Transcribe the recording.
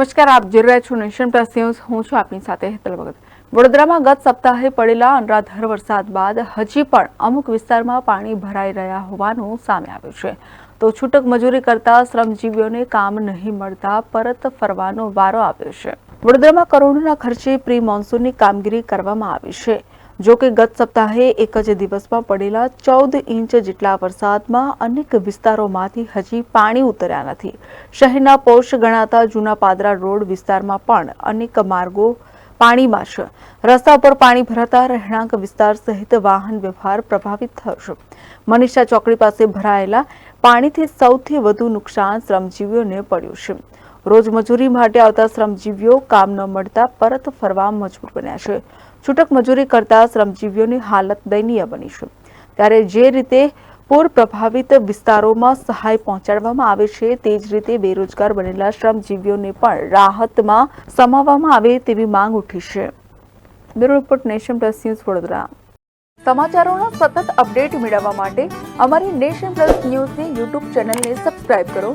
નમસ્કાર, આપ જોઈ રહ્યા છો નેશન પ્લસ ન્યૂઝ. હું છું આપની સાથે હેતલ ભગત. વડોદરામાં ગત સપ્તાહે પડેલા અનરાધાર વરસાદ બાદ હજી પણ અમુક વિસ્તારમાં પાણી ભરાઈ રહ્યા હોવાનું સામે આવ્યું છે. તો છૂટક મજૂરી કરતા શ્રમજીવીઓને કામ નહીં મળતા પરત ફરવાનો વારો આવ્યો છે. વડોદરામાં કરોડોના ખર્ચે પ્રી મોન્સૂનની કામગીરી કરવામાં આવી છે. જો કે ગત સપ્તાહે એક જ દિવસમાં પડેલા ચૌદ ઇંચ જેટલા વરસાદમાં અનેક વિસ્તારોમાંથી હજી પાણી ઉતર્યા નથી. શહેરના પોષ ગણાતા જૂના પાદરા રોડ વિસ્તારમાં પણ અનેક માર્ગો પાણીમાં છે. રસ્તા પર પાણી ભરાતા રહેણાંક વિસ્તાર સહિત વાહન વ્યવહાર પ્રભાવિત થશે. મનીષા ચોકડી પાસે ભરાયેલા પાણીથી સૌથી વધુ નુકસાન શ્રમજીવીઓને પડ્યું છે. રોજ મજૂરી માટે આવતા શ્રમજીવીઓ કામ ન મળતા પરત ફરવા મજબૂર બન્યા છે. છૂટક મજૂરી કરતા શ્રમજીવીઓની હાલત દયનીય બની છે. ત્યારે જે રીતે પૂર પ્રભાવિત વિસ્તારોમાં સહાય પહોંચાડવામાં આવે છે, તે જ રીતે બેરોજગાર બનેલા શ્રમજીવીઓને પણ રાહતમાં સમાવવામાં આવે તેવી માંગ ઉઠી છે. Bureau report Nation Plus News Vadodara. સમાચારોના સતત અપડેટ મેળવવા માટે અમારી નેશન પ્લસ ન્યૂઝની યુટ્યુબ ચેનલને સબસ્ક્રાઇબ કરો.